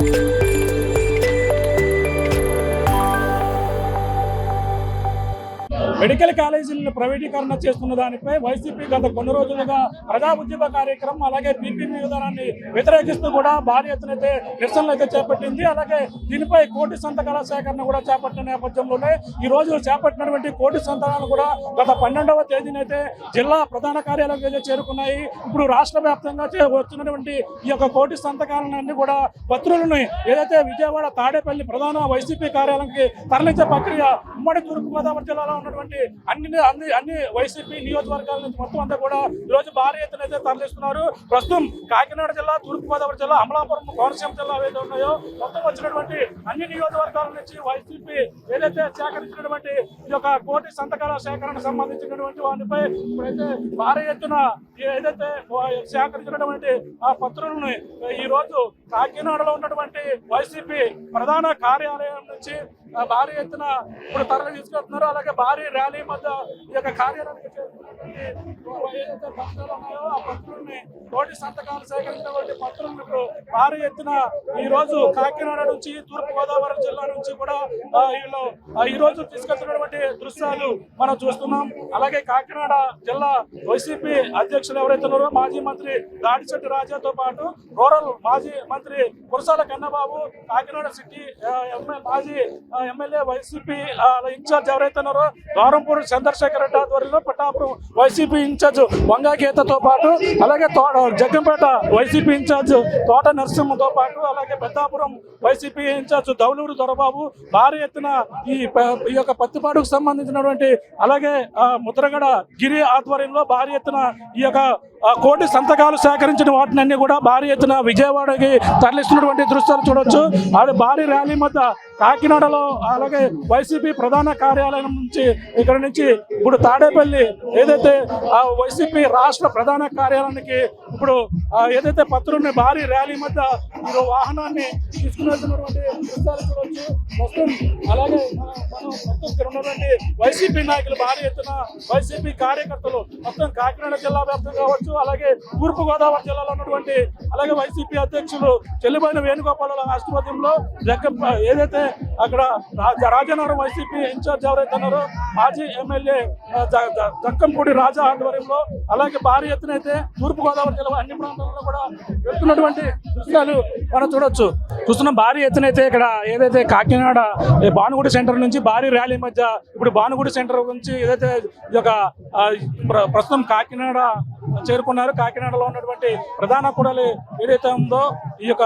Música medical కాలేజీలను ప్రైవేటీకరణ చేస్తున్న దానిపై వైసీపీ గత కొన్ని రోజులుగా ప్రజా ఉద్యమ కార్యక్రమం అలాగే పీపీపీ విధానాన్ని వ్యతిరేకిస్తూ కూడా భారీ ఎత్తున అయితే నిరసనలు అయితే చేపట్టింది. అలాగే దీనిపై కోటి సంతకాల సేకరణ కూడా చేపట్టిన నేపథ్యంలోనే ఈ రోజు చేపట్టినటువంటి కోటి సంతకాలు కూడా గత పన్నెండవ తేదీనైతే జిల్లా ప్రధాన కార్యాలయం అయితే చేరుకున్నాయి. ఇప్పుడు రాష్ట్ర వ్యాప్తంగా చే- ఈ యొక్క కోటి సంతకాలన్నీ కూడా పత్రులను ఏదైతే విజయవాడ తాడేపల్లి ప్రధాన వైసీపీ కార్యాలయంకి తరలించే ప్రక్రియ ఉమ్మడి తూర్పుగోదావరి జిల్లాలో ఉన్నటువంటి అన్ని అన్ని అన్ని వైసీపీ నియోజకవర్గాల నుంచి మొత్తం అంతా కూడా ఈ రోజు భారీ ఎత్తున అయితే తరలిస్తున్నారు. ప్రస్తుతం కాకినాడ జిల్లా తూర్పుగోదావరి జిల్లా అమలాపురం కోనసీమ జిల్లా ఏదైతే ఉన్నాయో మొత్తం వచ్చినటువంటి అన్ని నియోజకవర్గాల నుంచి వైసీపీ ఏదైతే సేకరించినటువంటి ఈ యొక్క కోటి సంతకాల సేకరణ సంబంధించినటువంటి వాటిపై ఇప్పుడైతే భారీ ఎత్తున ఏదైతే సేకరించినటువంటి ఆ పత్రులను ఈ రోజు కాకినాడలో ఉన్నటువంటి వైసీపీ ప్రధాన కార్యాలయం నుంచి భారీ ఎత్తున ఇప్పుడు తరలి తీసుకెళ్తున్నారు. అలాగే భారీ ర్యాలీ మధ్య ఈ యొక్క కార్యాలయానికి చేరుకున్నటువంటి ఏదైతే పత్రాలు ఉన్నాయో ఆ పత్రుల్ని కోటి సంతకాలు సేకరించినటువంటి పత్రులను ఇప్పుడు భారీ ఎత్తున ఈ రోజు కాకినాడ నుంచి తూర్పు గోదావరి జిల్లా నుంచి కూడా వీళ్ళు ఈ రోజు తీసుకొచ్చినటువంటి దృశ్యాలు మనం చూస్తున్నాం. అలాగే కాకినాడ జిల్లా వైసీపీ అధ్యక్షులు ఎవరైతే ఉన్నారో మాజీ మంత్రి దాడిశెట్టి రాజాతో పాటు రూరల్ మాజీ మంత్రి కురసాల కన్నబాబు కాకినాడ సిటీ మాజీ ఎమ్మెల్యే వైసీపీ ఇన్ఛార్జ్ ఎవరైతే ఉన్నారో ద్వారంపూర్ చంద్రశేఖర్ రెడ్డి ఆధ్వర్యంలో పట్టాపురం వైసీపీ ఇన్ఛార్జ్ వంగా గీతతో పాటు అలాగే తో- జగ్గంపేట వైసీపీ ఇన్ఛార్జ్ తోట నరసింహతో పాటు అలాగే పెద్దాపురం వైసీపీ ఇన్ఛార్జ్ దౌలూరు దొరబాబు భారీ ఎత్తున ఈ ఈ యొక్క పత్తిపాడుకు సంబంధించినటువంటి అలాగే ఆ, ముద్రగడ గిరి ఆధ్వర్యంలో భారీ ఎత్తున ఈ యొక్క కోటి సంతకాలు సేకరించిన వాటిని అన్ని కూడా భారీ ఎత్తున విజయవాడకి తరలిస్తున్నటువంటి దృశ్యాలు చూడొచ్చు. అది భారీ ర్యాలీ మధ్య కాకినాడలో అలాగే వైసీపీ ప్రధాన కార్యాలయం నుంచి ఇక్కడ నుంచి ఇప్పుడు తాడేపల్లి ఏదైతే ఆ వైసీపీ రాష్ట్ర ప్రధాన కార్యాలయానికి ఇప్పుడు ఏదైతే పత్రుల్ని భారీ ర్యాలీ మధ్య మీరు వాహనాన్ని తీసుకునేటువంటి దృశ్యాలు చూడొచ్చు. మొత్తం అలాగే మనం మొత్తం ఉన్నటువంటి వైసీపీ నాయకులు భారీ ఎత్తున వైసీపీ కార్యకర్తలు మొత్తం కాకినాడ జిల్లా వ్యాప్తం కావచ్చు అలాగే తూర్పు గోదావరి జిల్లాలో ఉన్నటువంటి అలాగే వైసీపీ అధ్యక్షులు చెల్లిపోయిన వేణుగోపాల ఆశీర్వాదంలో జగ్గం ఏదైతే అక్కడ రాజనగరం వైసీపీ ఇన్ఛార్జ్ ఎవరైతే ఉన్నారో మాజీ ఎమ్మెల్యే దక్కంపూడి రాజా ఆధ్వర్యంలో అలాగే భారీ ఎత్తున అయితే తూర్పు గోదావరి జిల్లా అన్ని ప్రాంతాల్లో కూడా వెళ్తున్నటువంటి దృశ్యాలు మనం చూడొచ్చు. చూస్తున్న భారీ ఎత్తున అయితే ఇక్కడ ఏదైతే కాకినాడ భానుగుడి సెంటర్ నుంచి భారీ ర్యాలీ మధ్య ఇప్పుడు భానుగుడి సెంటర్ నుంచి ఏదైతే ఈ యొక్క ప్ర- ప్రస్తుతం కాకినాడ చేరుకున్నారు. కాకినాడలో ఉన్నటువంటి ప్రధాన కూడలి ఏదైతే ఉందో ఈ యొక్క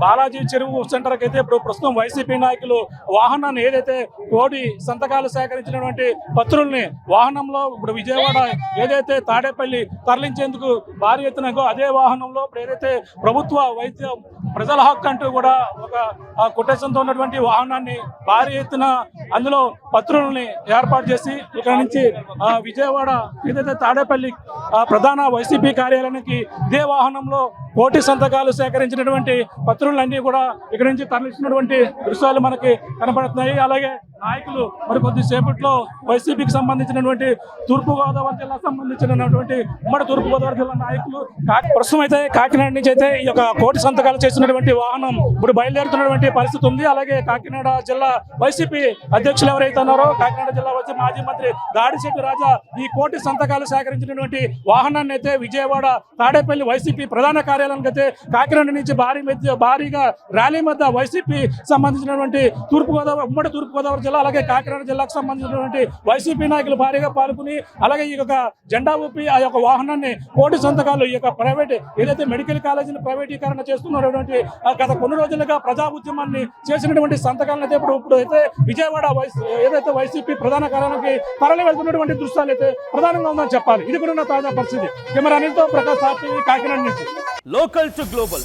బాలాజీ చెరువు సెంటర్కి అయితే ఇప్పుడు ప్రస్తుతం వైసీపీ నాయకులు వాహనాన్ని ఏదైతే కోటి సంతకాలు సేకరించినటువంటి పత్రుల్ని వాహనంలో ఇప్పుడు విజయవాడ ఏదైతే తాడేపల్లి తరలించేందుకు భారీ ఎత్తున అదే వాహనంలో ఇప్పుడు ఏదైతే ప్రభుత్వ వైద్య ప్రజల హక్కు అంటూ కూడా ఒక కొటేషన్తో ఉన్నటువంటి వాహనాన్ని భారీ ఎత్తున అందులో పత్రుల్ని ఏర్పాటు చేసి ఇక్కడ నుంచి విజయవాడ ఏదైతే తాడేపల్లి ప్రధాన వైసీపీ కార్యాలయానికి ఇదే వాహనంలో కోటి సంతకాలు సేకరించినటువంటి పత్రులన్నీ కూడా ఇక్కడ నుంచి తరలిస్తున్నటువంటి దృశ్యాలు మనకి కనపడుతున్నాయి. అలాగే నాయకులు మరి కొద్దిసేపట్లో వైసీపీకి సంబంధించినటువంటి తూర్పు గోదావరి జిల్లా సంబంధించినటువంటి ఉమ్మడి తూర్పు గోదావరి జిల్లా నాయకులు ప్రస్తుతం అయితే కాకినాడ నుంచి అయితే ఈ యొక్క కోటి సంతకాలు చేసినటువంటి వాహనం ఇప్పుడు బయలుదేరుతున్నటువంటి పరిస్థితి ఉంది. అలాగే కాకినాడ జిల్లా వైసీపీ అధ్యక్షులు ఎవరైతే ఉన్నారో కాకినాడ జిల్లా వచ్చి మాజీ మంత్రి దాడిశెట్టి రాజా ఈ కోటి సంతకాలు సేకరించినటువంటి వాహనాన్ని అయితే విజయవాడ తాడేపల్లి వైసీపీ ప్రధాన కార్యాలయానికి అయితే కాకినాడ నుంచి భారీ మధ్య భారీగా ర్యాలీ మధ్య వైసీపీ సంబంధించినటువంటి తూర్పుగోదావరి ఉమ్మడి తూర్పుగోదావరి జిల్లా అలాగే కాకినాడ జిల్లాకు సంబంధించినటువంటి వైసీపీ నాయకులు భారీగా పాల్గొని అలాగే ఈ యొక్క జెండా ఊపి ఆ యొక్క వాహనాన్ని కోటి సంతకాలు ఈ యొక్క ప్రైవేట్ ఏదైతే మెడికల్ కాలేజీని ప్రైవేటీకరణ చేస్తున్నటువంటి ఆ గత కొన్ని రోజులుగా ప్రజా ఉద్యమాన్ని చేసినటువంటి సంతకాలను అయితే ఇప్పుడు ఇప్పుడు అయితే విజయవాడ ఏదైతే వైసీపీ ప్రధాన కార్యాలయానికి తరలి వెళ్తున్నటువంటి దృశ్యాలు అయితే ప్రధానంగా ఉందని చెప్పాలి. ఇది కూడా తాజా పరిస్థితి. కెమెరా అనిల్తో ప్రకాష్ సాక్షి కాకినాడ నుంచి local to global.